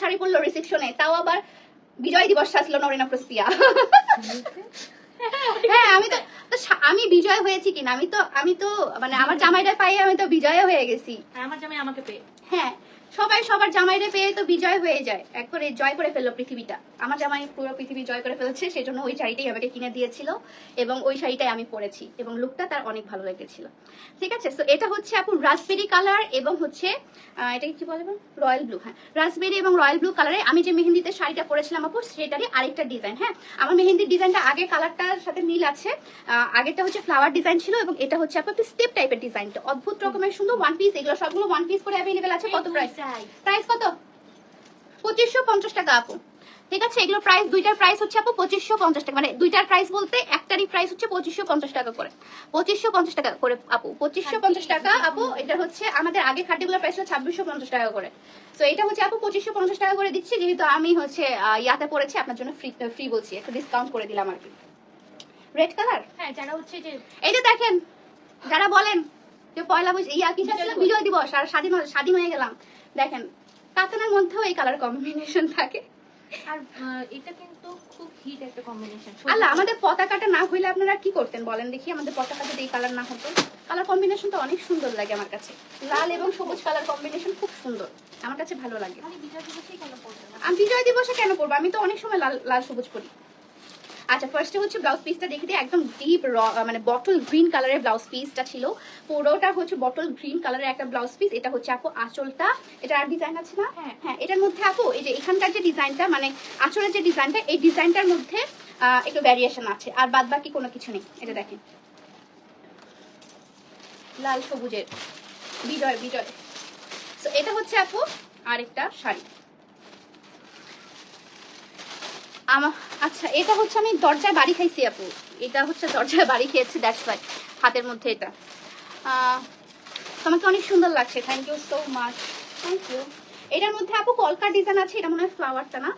শাড়ি পরলো রিসেপশনে তাও আবার বিজয় দিবস আসলো নরিনা প্রস্তিয়া। হ্যাঁ আমি তো তো আমি বিজয় হয়েছি কিনা? আমি তো আমি তো মানে আমার জামাইটা পাই আমি তো বিজয় হয়ে গেছি। আমার জামাই আমাকে পেয়ে। হ্যাঁ সবাই সবার জামাইরে পেয়ে তো বিজয় হয়ে যায়। একবারে জয় করে ফেলল পৃথিবীটা। আমার জামাই পুরো পৃথিবী জয় করে ফেলেছে সেই জন্য ওই শাড়িটাই আমাকে কিনে দিয়েছিল এবং ওই শাড়িটাই আমি পরেছি এবং লুকটা তার অনেক ভালো লেগেছিল। ঠিক আছে? তো এটা হচ্ছে আপু রাসবেরি কালার এবং হচ্ছে এটাকে কি বলব রয়্যাল ব্লু হ্যাঁ। রাসবেরি এবং রয়্যাল ব্লু কালারে আমি যে মেহেন্দিতে শাড়িটা পরেছিলাম আপু সেটারই আরেকটা ডিজাইন হ্যাঁ। আমার মেহেন্দির ডিজাইনটা আগে কালারটার সাথে মিল আছে। আগেরটা হচ্ছে ফ্লাওয়ার ডিজাইন ছিল এবং এটা হচ্ছে আপু একটু স্টেপ টাইপের ডিজাইনটা অদ্ভুত রকমের সুন্দর ওয়ান পিস এগুলো সবগুলো ওয়ান পিস করে অ্যাভেলেবেল আছে। কত প্রাইস প্রাইস কত? পঁচিশশো পঞ্চাশ টাকা আপু। ঠিক আছে এগুলো প্রাইস দুইটার প্রাইস হচ্ছে আপু পঁচিশশো পঞ্চাশ টাকা। মানে দুইটার প্রাইস বলতে একটারই প্রাইস হচ্ছে পঁচিশশো পঞ্চাশ টাকা করে। পঁচিশশো পঞ্চাশ টাকা করে আপু। পঁচিশশো পঞ্চাশ টাকা আপু এটা হচ্ছে আমাদের আগে খাদ্যগুলোর প্রাইস ছিল ছাব্বিশশো পঞ্চাশ টাকা করে। তো এটা হচ্ছে আপু পঁচিশশো পঞ্চাশ টাকা করে দিচ্ছি যেহেতু আমি হচ্ছে ইয়াতে পড়েছি আপনার জন্য ফ্রি ফ্রি বলছি। একটু ডিসকাউন্ট করে দিলাম আর কি। রেড কালার হ্যাঁ যারা হচ্ছে যে এই যে দেখেন যারা বলেন যে পয়লা বৈশাখ ইয়া কি বিজয় দিবস আর স্বাধীন স্বাধীন হয়ে গেলাম। দেখেন কাতানের মধ্যেও এই কালার কম্বিনেশন থাকে। আর এটা কিন্তু খুব হিট একটা কম্বিনেশন আল্লাহ আমাদের পতাকাটা না হইলে আপনারা কি করতেন বলেন দেখি আমাদের পতাকা যদি এই কালার না হতো। কালার কম্বিনেশনটা অনেক সুন্দর লাগে আমার কাছে। লাল এবং সবুজ কালার কম্বিনেশন খুব সুন্দর। আমার কাছে ভালো লাগে। বিজয় কেন আমি বিজয় দিবসে কেন পরবো আমি তো অনেক সময় লাল লাল সবুজ পরি আচ্ছা ফার্স্টে হচ্ছে ব্লাউজ পিসটা দেখে দিই। একদম ডিপ মানে বটল গ্রিন কালারের ব্লাউজ পিসটা ছিল। পুরোটা হচ্ছে বটল গ্রিন কালারের একটা ব্লাউজ পিস এটা হচ্ছে আপু আঁচলটা। এটা আর ডিজাইন আছে না? হ্যাঁ। হ্যাঁ এটার মধ্যে আপু এই যে এখানকার যে ডিজাইনটা মানে আঁচলের যে ডিজাইনটা এই ডিজাইনটার মধ্যে একটু ভ্যারিয়েশন আছে। আর বাদ বাকি কোনো কিছু নেই। এটা দেখেন। লাল সবুজের। বিজয় বিজয়। তো এটা হচ্ছে আপু আরেকটা শাড়ি। আমার আচ্ছা এটা হচ্ছে আমি দরজায় বাড়ি খাইছি আপু। এটা হচ্ছে দরজায় বাড়ি খেয়েছি দ্যাটস ওয়াই হাতের মধ্যে এটা। তোমাকে অনেক সুন্দর লাগছে thank you so much thank you এটার মধ্যে আপু কলকার ডিজাইন আছে এটা মনে হয় ফ্লাওয়ারটা না?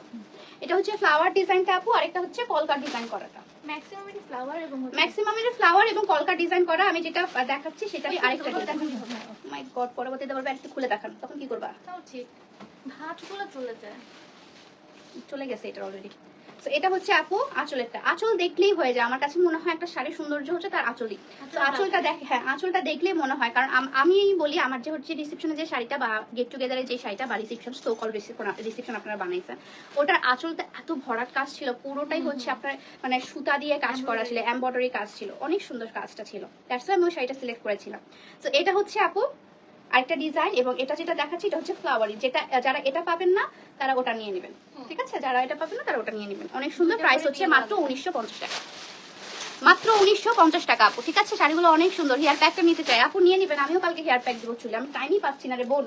এটা হচ্ছে ফ্লাওয়ার ডিজাইনটা আপু আর একটা হচ্ছে কলকার ডিজাইন করাটা। ম্যাক্সিমাম এটা ফ্লাওয়ার এবং হচ্ছে- ম্যাক্সিমাম এটা ফ্লাওয়ার এবং কলকার ডিজাইন করা আমি যেটা দেখাচ্ছি সেটা আরেকটা ডিজাইন মাই গড পরবর্তীতে বলবে একটু খুলে দেখান তখন কি করবা? তাও ঠিক। ভাঁজগুলো চলে যায়। চলে গেছে এটা অলরেডি তো এটা হচ্ছে আপু আঁচলেরটা। আঁচল দেখলেই হয়ে যায়। আমার কাছে মনে হয় একটা শাড়ির সৌন্দর্য হচ্ছে তার আঁচলই। তো আঁচলটা দেখ হ্যাঁ আঁচলটা দেখলেই মনে হয়। কারণ আম- বলি আমার যে হচ্ছে রিসেপশনে যে শাড়িটা বা গেট টুগেদারে যে শাড়িটা বা রিসেপশন সো কল রিসেপশন আপনারা বানাইছেন ওটার আঁচলটা এত ভরাট কাজ ছিল। পুরোটাই হচ্ছে আপনার মানে সুতা দিয়ে কাজ করা ছিল এমব্রয়ডারি কাজ ছিল। অনেক সুন্দর কাজটা ছিল। দ্যাটস আমি ওই শাড়িটা সিলেক্ট করেছিলাম। তো এটা হচ্ছে আপু আরেকটা ডিজাইন এবং এটা যেটা দেখাচ্ছি এটা হচ্ছে ফ্লাওয়ারি যেটা যারা এটা পাবেন না তারা ওটা নিয়ে নেবেন। ঠিক আছে? যারা এটা পাবেন না তারা ওটা নিয়ে নেবেন। অনেক সুন্দর প্রাইস হচ্ছে মাত্র উনিশশো পঞ্চাশ টাকা। মাত্র উনিশশো পঞ্চাশ টাকা আপু। ঠিক আছে? শাড়িগুলো অনেক সুন্দর। হেয়ার প্যাকটা নিতে চাই। আপু নিয়ে নেবেন। আমিও কালকে হেয়ার প্যাক দেবো চুলে। আমি টাইমই পাচ্ছি না রে বোন।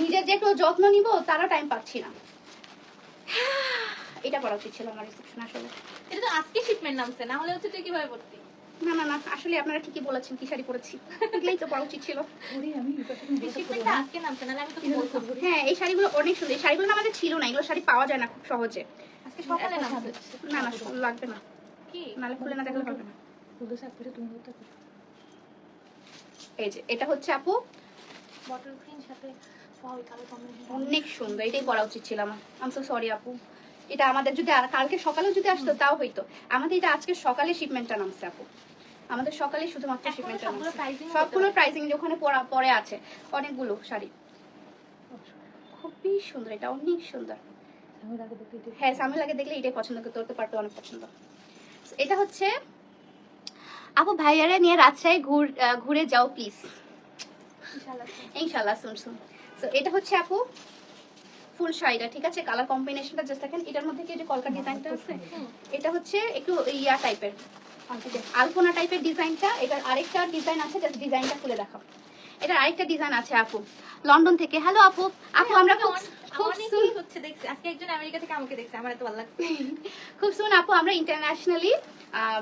নিজের যে একটু যত্ন নিব তারা টাইম পাচ্ছি না। এটা করা উচিত ছিল আমার রিসেপশন আসলে। এটা তো আজকে শিপমেন্ট নামছে। না হলে হচ্ছে তুই কীভাবে পড়তি না না না আসলে আপনারা ঠিকই বলেছেন কি শাড়ি পরেছি। এগুলোই তো পরা উচিত ছিল। হ্যাঁ এই শাড়িগুলো অনেক সুন্দর। এই শাড়িগুলো আমাদের ছিল না এগুলো শাড়ি পাওয়া যায় না খুব সহজে। আজকে সকালে নামছে। না না লাগবে না। কি? নালে খুলে না দেখলে হবে না। এই যে এটা হচ্ছে আপু। বটল গ্রিন সাথে অনেক সুন্দর এটাই পরা উচিত ছিল আমার। আম সো সরি আপু। এটা আমাদের যদি আর কালকে সকালেও যদি আসতো তাও হইতো। আমাদের এটা আজকে সকালে শিপমেন্টটা নামছে আপু। আমাদের সকালে শুধুমাত্র শিপমেন্টটা নামছে। সবগুলো প্রাইসিং ওখানে পরা পরে আছে। অনেকগুলো শাড়ি। খুবই সুন্দর এটা অনেক সুন্দর। হ্যাঁ সামনে লাগে দেখলে এটাই পছন্দ করতে তোর তো পারতো অনেক পছন্দ। এটা হচ্ছে আপু ভাইয়ারা নিয়ে রাজশাহী ঘুর ঘুরে যাও প্লিজ ইনশাআল্লাহ ইনশাল্লাহ শুন শুন তো এটা হচ্ছে আপু ফুল শাড়িটা, ঠিক আছে? কালার কম্বিনেশনটা জাস্ট দেখেন, এটার মধ্যে কি যে কলকা ডিজাইনটা আছে? এটা হচ্ছে একটু ইয়া টাইপের আলপনা টাইপের ডিজাইনটা, এটার আরেকটা ডিজাইন আছে জাস্ট ডিজাইনটা খুলে দেখাও। এটার আরেকটা ডিজাইন আছে, আপু। লন্ডন থেকে। হ্যালো আপু। আপু, আমরা অনেকেই হচ্ছে দেখছি। আজকে একজন আমেরিকা থেকে আমাকে দেখছে আমার এত ভালো লাগছে। খুব সুন আপু আমরা ইন্টারন্যাশনালি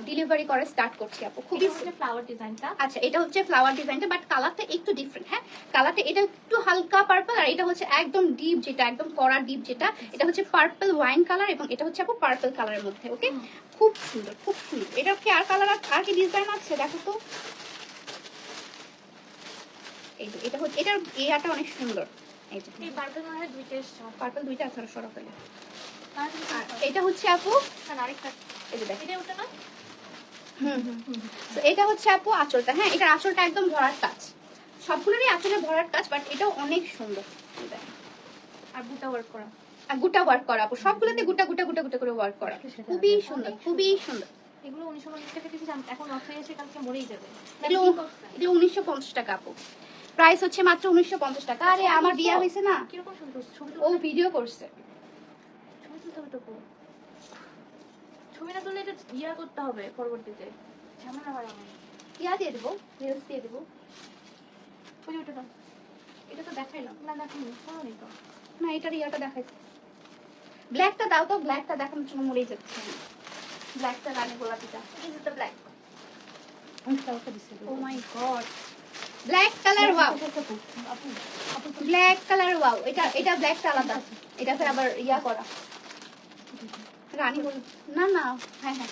ডেলিভারি করা স্টার্ট করছি আপু। খুবই ফ্লাওয়ার ডিজাইনটা আচ্ছা এটা হচ্ছে ফ্লাওয়ার ডিজাইনটা বাট কালারটা একটু ডিফারেন্ট হ্যাঁ? কালারটা এটা একটু হালকা পার্পল আর এটা হচ্ছে একদম ডিপ যেটা একদম কড়া ডিপ যেটা এটা হচ্ছে পার্পল ওয়াইন কালার এবং এটা হচ্ছে আপু পার্পল কালারের মধ্যে ওকে খুব সুন্দর খুব সুন্দর। এটা কি আর কালার আর কি ডিজাইন আছে? দেখো তো। এই এটা হচ্ছে এটার এয়াটা অনেক সুন্দর। এই যে এই বারবার মনে হয় দুইটা এসছে পার্পল দুইটা আছে সরব হলে আর তুমি আর এটা হচ্ছে আপু? আর আরেকটা। এই যে দেখেন এটা ওটা না? হুম হুম তো এটা হচ্ছে আপু আঁচলটা। হ্যাঁ এটার আঁচলটা একদম ভরার কাজ। সবগুলোরই আঁচলে ভরার কাজ বাট এটাও অনেক সুন্দর। এই আর বুটা ওয়ার্ক করা। আর গুটা ওয়ার্ক করা আপু। সবগুলোতে গুটা গুটা গুটা গুটা করে ওয়ার্ক করা। খুবই সুন্দর খুবই সুন্দর। এগুলো উনিশশো পঞ্চাশ টাকা কেজি এখন অফ হয়ে এসে কালকে মরেই যাবে। এগুলো উনিশশো পঞ্চাশ টাকা আপু। প্রাইস হচ্ছে মাত্র উনিশশো পঞ্চাশ টাকা। আরে আমার বিয়ে হয়েছে না? কীরকম সুন্দর ছবি ও ভিডিও করছে। ছবি না তুললে এটা ইয়া করতে হবে পরবর্তীতে। ঝামেলা হয় ইয়া দিয়ে দেবো রিলস দিয়ে দেবো। ওই ওটা দাও। এটা তো দেখাইলাম না। দেখানি কোনো নেই তো। না এটার ইয়াটা দেখাইছে। ব্ল্যাকটা দাও তো ব্ল্যাকটা দেখানোর জন্য মরেই যাচ্ছে। ব্ল্যাকটা রানী গোলাপিটা। Is the black oh my god black colour wow black colour wow এটা এটা এটা ফের আবার ইয়া করা। রানী গোল না না হ্যাঁ হ্যাঁ।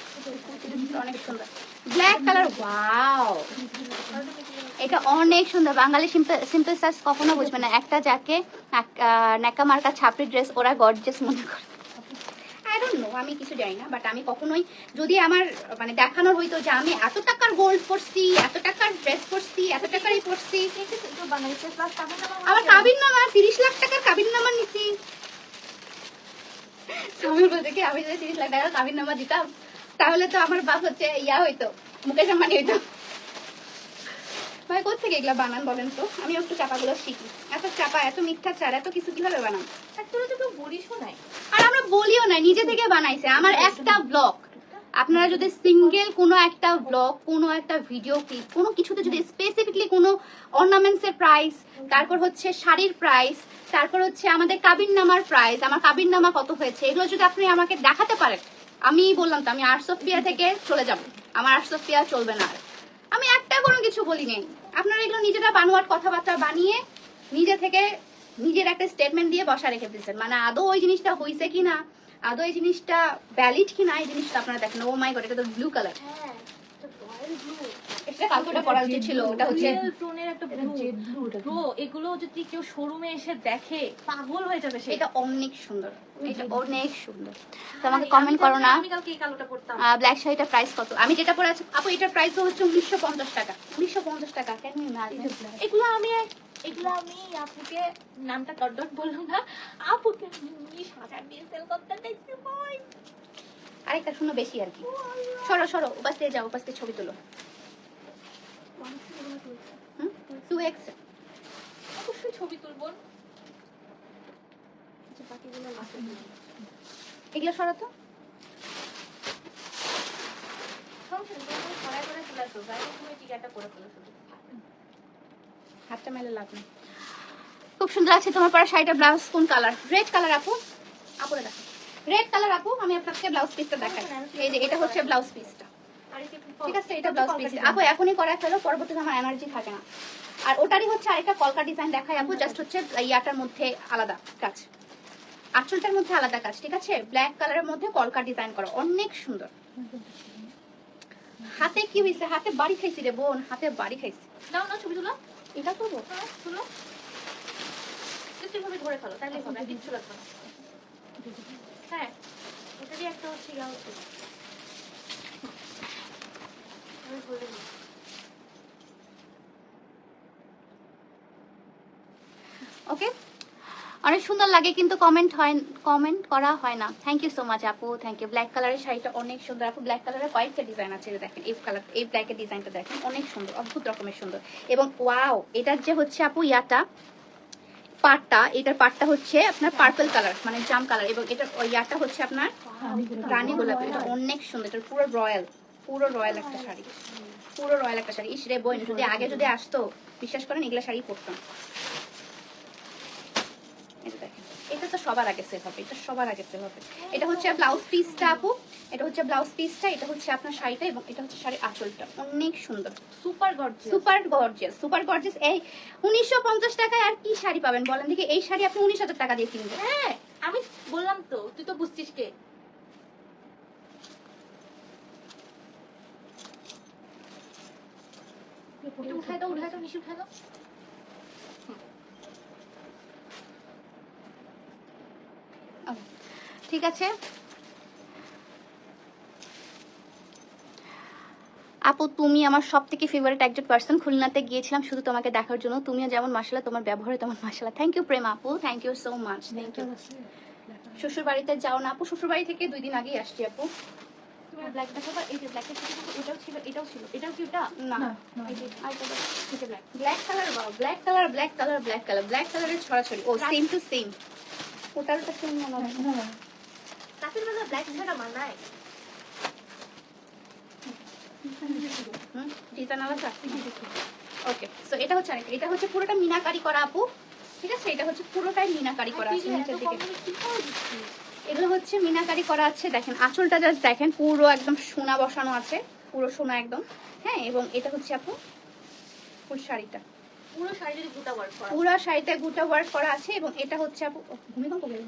অনেক সুন্দর। ব্ল্যাক কালার ওয়াও এটা অনেক সুন্দর। বাঙালি সিম্পল সিম্পল কখনো বুঝবে না। একটা যাকে নেকা মার্কা ছাপড়ি ড্রেস ওরা গর্জেস মনে করে। আই ডোন্ট নো আমি কিছু জানি না বাট আমি কখনোই, যদি আমার মানে দেখানোর হইতো যে আমি এত টাকার গোল্ড পরছি, এত টাকার ড্রেস পরছি, এত টাকারই পরছি। আমার কাবির নামা তিরিশ লাখ টাকার কাবির নামা নিছি। আমি বলতে কি, আমি যদি তিরিশ লাখ টাকার কাবির নামা দিতাম, তাহলে তো আমার বাপ হচ্ছে ইয়া হইতো, মুকেশ আম্বানি হইতো। ভাই কোথেকে এগুলা বানান বলেন তো? আমি একটু চাপাগুলো শিখি। এত চাপা এত মিথ্যা চার এত কিছু কীভাবে বানান তোরা তো কেউ বলিসও নাই। আর আমরা বলিও না নিজে থেকে বানাইছে। আমার একটা ব্লগ আপনারা যদি সিঙ্গেল কোনো একটা ব্লগ কোনো একটা ভিডিও ক্লিপ কোনো কিছুতে যদি স্পেসিফিকলি কোনো অর্নামেন্টস এর প্রাইস তারপর হচ্ছে শাড়ির প্রাইস তারপর হচ্ছে আমাদের কাবির নামার প্রাইস আমার কাবির নামা কত হয়েছে এগুলো যদি আপনি আমাকে দেখাতে পারেন আমি বললাম তো আমি আর্টস অফ পিয়া থেকে চলে যাব। আমার আর্টস অফ পিয়া চলবে না আর। আমি একটা কোনো কিছু বলি নেই আপনারা এগুলো নিজেরা বানোয়ার কথাবার্তা বানিয়ে নিজে থেকে নিজের একটা স্টেটমেন্ট দিয়ে বসা রেখে দিচ্ছেন মানে আদৌ ওই জিনিসটা হয়েছে কিনা? আদৌ এই জিনিসটা ভ্যালিড কি না এই জিনিসটা আপনারা দেখেন। ও মাই গড এটা তো ব্লু কালার হ্যাঁ রয়্যাল কালকে ওটা পরা উচিত ছিল ওটা হচ্ছে টোনের একটা ব্লু এগুলো যদি কেউ শোরুমে এসে দেখে পাগল হয়ে যাবে এটা অনেক সুন্দর এটা অনেক সুন্দর। তো আমাকে আমি কমেন্ট করো না। আমি কালকে এই কালোটা পরতাম। ব্ল্যাক শাড়িটার প্রাইস কত? আমি যেটা পরে আছি আপু এটার প্রাইস হচ্ছে উনিশশো পঞ্চাশ টাকা। উনিশশো পঞ্চাশ টাকা কেন এগুলো আমি এগুলো আমি আপুকে নামটা ডট বললাম না আপুকে আমি সাদা দিয়ে সেল করতে দেখছি ভাই আরেকটা শুনো বেশি আর কি। সরো সরো উপাস দিয়ে যাও উপাস দিয়ে ছবি তোলো। টু এক্স অবশ্যই ছবি তুলবো। আচ্ছা। এগুলো সরো তো। সমস্যা নেই, তুমি ছড়ায় ছড়ায় চলে আসো। বাইরে তুমি টিকাটা পরে ফেলো শুধু। হাতটা মেলে লাভ খুব সুন্দর আছে তোমার পরা শাড়িটা ব্লাউজ কোন কালার রেড কালার আপু? আপুরে দেখো। রেড কালার আপু আমি আপনাকে ব্লাউজ পিসটা দেখাই। এই যে এটা হচ্ছে ব্লাউজ পিসটা ঠিক আছে এটা ব্লাউজ পিস আপু এখনই করায় ফেলো পরবর্তীতে আমার এনার্জি থাকে না। আর ওটারই হচ্ছে আরেকটা কলকা ডিজাইন দেখাই আপু জাস্ট হচ্ছে ইয়াটার মধ্যে আলাদা কাজ। আঁচলটার মধ্যে আলাদা কাজ ঠিক আছে? ব্ল্যাক কালারের মধ্যে কলকা ডিজাইন করা অনেক সুন্দর। হাতে কি হয়েছে হাতে বাড়ি খাইছি রে বোন হাতে বাড়ি খাইছি। নাও না ছবি তুলো। এটা করব? হ্যাঁ, তুলো। Just ধরে ফেলো? তাহলে হবে কিচ্ছু লাগবে না। হ্যাঁ একটা হচ্ছে ইয়া হচ্ছে। ওকে অনেক সুন্দর লাগে কিন্তু কমেন্ট হয় কমেন্ট করা হয় না। থ্যাংক ইউ সো মাচ আপু। থ্যাংক ইউ ব্ল্যাক কালারের শাড়িটা অনেক সুন্দর। আপু ব্ল্যাক কালারের কয়েকটা ডিজাইন আছে দেখেন এই কালার এই ব্ল্যাকের ডিজাইনটা দেখেন অনেক সুন্দর অদ্ভুত রকমের সুন্দর। এবং ওয়াও এটার যে হচ্ছে আপু ইয়াটা পাটটা এটার পাটটা হচ্ছে আপনার পার্পল কালার মানে জাম কালার এবং এটার ওই ইয়াটা হচ্ছে আপনার রানী গোলাপি এটা অনেক সুন্দর এটা পুরো রয়্যাল পুরো রয়্যাল একটা শাড়ি। পুরো রয়্যাল একটা শাড়ি। ইস রে যদি আগে যদি আসতো বিশ্বাস করেন এগুলা শাড়ি পরতাম। এটা তো সবার আগে সেল হবে এটা সবার আগে সেল হবে। এটা হচ্ছে ব্লাউজ পিসটা আপু এটা হচ্ছে ব্লাউজ পিসটা এটা হচ্ছে আপনার শাড়িটা এবং এটা হচ্ছে শাড়ির আঁচলটা। অনেক সুন্দর। Super gorgeous super gorgeous super gorgeous এই উনিশশো পঞ্চাশ টাকায় আর কি শাড়ি পাবেন বলেন দেখি? এই শাড়ি আপনি উনিশ হাজার টাকা দিয়ে কিনবেন। হ্যাঁ আমি বললাম তো তুই তো বুঝছিস কে? এটা উঠাই দাও উঠাই দাও নিশি উঠাই দাও ঠিক আছে আপু তুমি আমার সব থেকে ফেভারিট একজন পার্সন খুলনাতে গিয়েছিলাম শুধু তোমাকে দেখার জন্য। তুমিও যেমন মাসালা তোমার ব্যবহারে তোমার মাসালা। থ্যাংক ইউ প্রেম আপু। Thank you so much thank you শ্বশুর বাড়িতে যাও না আপু। শ্বশুর বাড়ি থেকে দুই দিন আগেই আসছি আপু। ব্ল্যাক দেখাবা এই যে সাথে সাথে এটাও ছিল এটাও ছিল এটাও কি ওটা না। এই যে আরেকটা এটা ব্ল্যাক ব্ল্যাক কালার বা black colour black colour black colour black কালারের ছড়াছড়ি। ও সেম টু সেম ওটার তো সেম মনে হয়। না। রাতের বেলা ব্ল্যাক ছাড়া মানায়? ডিজাইন আলাদা? ওকে সো এটা হচ্ছে আরেকটা। এটা হচ্ছে পুরোটা মিনাকারি করা আপু। ঠিক আছে? এটা হচ্ছে পুরোটাই মিনাকারি করা আছে নিচের দিকে। এগুলো হচ্ছে মিনাকারি করা আছে। দেখেন আঁচলটা জাস্ট দেখেন পুরো একদম সোনা বসানো আছে। পুরো সোনা একদম। হ্যাঁ এবং এটা হচ্ছে আপু ফুল শাড়িটা। পুরো শাড়িটা গুটা ওয়ার্ক করা পুরো শাড়িটা গুটা ওয়ার্ক করা আছে এবং এটা হচ্ছে আপু ভূমিকম্প গেল